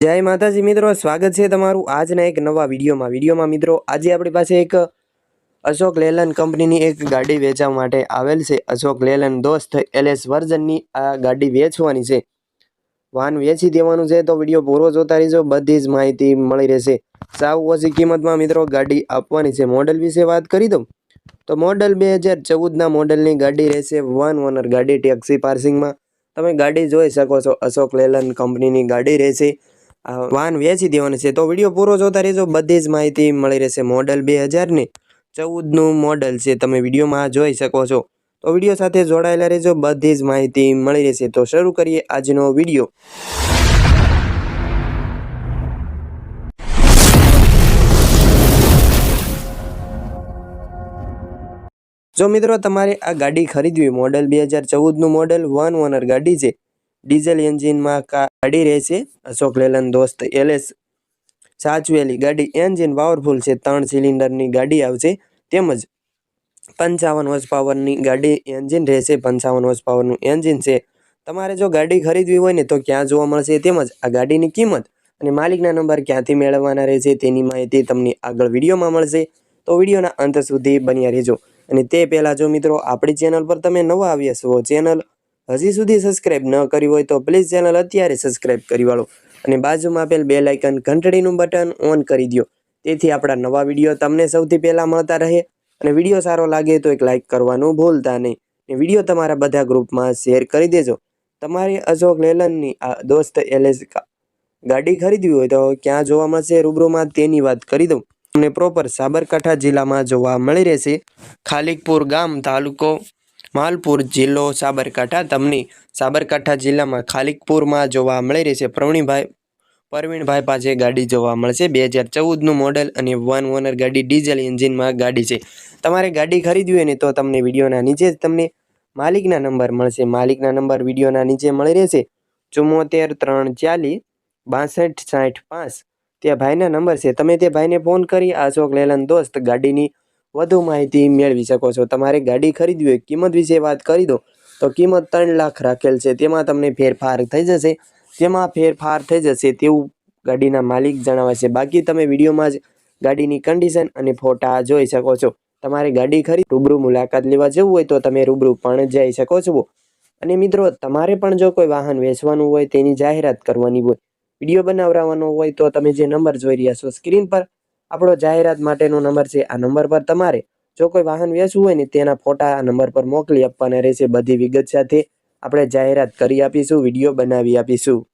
જય માતાજી મિત્રો, સ્વાગત છે તમારું આજના એક નવા વિડીયોમાં. વિડીયોમાં મિત્રો, આજે આપણી પાસે એક અશોક લેલન કંપનીની એક ગાડી વેચવા માટે આવેલ છે. અશોક લેલન દોસ્ત એલએસ વર્ઝનની આ ગાડી વેચવાની છે. વાહન વેચી દેવાનું છે તો વીડિયો પૂરો જોતા રહેજો, બધી જ માહિતી મળી રહેશે. સાવ ઓછી કિંમતમાં મિત્રો ગાડી આપવાની છે. મોડલ વિશે વાત કરી દઉં. તો મોડલ બે હજાર ચૌદના મોડલની ગાડી રહેશે વન ઓનર ગાડી ટેક્સી પાર્સિંગમાં. તમે ગાડી જોઈ શકો છો. અશોક લેલન કંપનીની ગાડી રહેશે. વાહન વેચી દેવાનું છે. તો વીડિયો પૂરો જોતા રહેજો. બધી જ માહિતી મળી રહેશે મોડલ બે હજારની ચૌદનું મોડલ છે. તમે વિડીયોમાં જોઈ શકો છો. તો વીડિયો સાથે જોડાયેલા રહેજો. બધી જ માહિતી મળી રહેશે. તો શરૂ કરીએ આજનો વીડિયો. જો મિત્રો, તમારે આ ગાડી ખરીદવી મોડલ બે હજાર ચૌદનું મોડલ, વન ઓનર ગાડી છે. ડીઝલ એન્જિનમાં ગાડી રહેશે? અશોક લેલન દોસ્ત એલએસ સાચવેલી ગાડી એન્જિન પાવરફુલ છે. ત્રણ સિલિન્ડરની ગાડી આવશે. તેમજ પંચાવન હોર્સ પાવરની ગાડી એન્જિન રહેશે. પંચાવન હોર્સ પાવરનું એન્જિન છે. તમારે જો ગાડી ખરીદવી હોય ને તો ક્યાં જોવા મળશે? તેમજ આ ગાડીની કિંમત અને માલિકના નંબર ક્યાંથી મેળવવાના રહેશે તેની માહિતી તમને આગળ વિડીયોમાં મળશે. તો વિડીયોના અંત સુધી બન્યા રહેજો. અને તે પહેલાં જો મિત્રો, આપણી ચેનલ પર તમે નવા આવ્યા છો, ચેનલ હજી સુધી સબસ્ક્રાઇબ ન કરી હોય તો પ્લીઝ ચેનલ અત્યારે સબસ્ક્રાઇબ કરી વાળો. અને બાજુમાં આપેલ બે લાઇકન ઘંટડીનું બટન ઓન કરી દો તેથી આપણા નવા વીડિયો તમને સૌથી પહેલાં મળતા રહે. અને વીડિયો સારો લાગે તો એક લાઇક કરવાનું ભૂલતા નહીં. વીડિયો તમારા બધા ગ્રુપમાં શેર કરી દેજો. તમારે અશોક લેલનની આ દોસ્ત એલએસ ગાડી ખરીદવી હોય તો ક્યાં જોવા મળશે રૂબરૂમાં તેની વાત કરી દઉં. અને પ્રોપર સાબરકાંઠા જિલ્લામાં જોવા મળી રહેશે. ખાલિકપુર ગામ તાલુકો માલપુર જિલ્લો સાબરકાંઠા. તમને સાબરકાંઠા જિલ્લામાં ખાલિકપુરમાં જોવા મળી રહેશે. પ્રવીણભાઈ, પરવીણભાઈ પાસે ગાડી જોવા મળશે. બે હજાર ચૌદનું મોડલ અને વન ઓનર ગાડી, ડીઝલ એન્જિનમાં ગાડી છે. તમારે ગાડી ખરીદવી હોય ને તો તમને વિડીયોના નીચે તમને માલિકના નંબર મળશે. માલિકના નંબર વિડીયોના નીચે મળી રહેશે. ચુમ્મોતેર, ત્રણ, ચાલીસ, બાસઠ, સાઠ, પાંચ. તે ભાઈના નંબર છે. તમે તે ભાઈને ફોન કરી અશોક લેલન દોસ્ત ગાડીની વધુ માહિતી મેળવી શકો છો. તમારે ગાડી ખરીદવી હોય, કિંમત વિશે વાત કરી દો, તો કિંમત ત્રણ લાખ રાખેલ છે. તેમાં તમને ફેરફાર થઈ જશે. તેમાં ફેરફાર થઈ જશે તેવું ગાડીના માલિક જણાવે છે. બાકી તમે વિડીયોમાં જ ગાડીની કન્ડિશન અને ફોટા જોઈ શકો છો. તમારે ગાડી ખરીદ, રૂબરૂ મુલાકાત લેવા જવું હોય તો તમે રૂબરૂ પણ જઈ શકો છો. અને મિત્રો, તમારે પણ જો કોઈ વાહન વેચવાનું હોય, તેની જાહેરાત કરવાની હોય, વીડિયો બનાવવાનો હોય, તો તમે જે નંબર જોઈ રહ્યા છો, સ્ક્રીન પર આપણો જાહેરાત માટેનો નંબર છે. આ નંબર પર તમારે જો કોઈ વાહન વેચવું હોય ને તેના ફોટા આ નંબર પર મોકલી આપવાના રહેશે. બધી વિગત સાથે આપણે જાહેરાત કરી આપીશું, વીડિયો બનાવી આપીશું.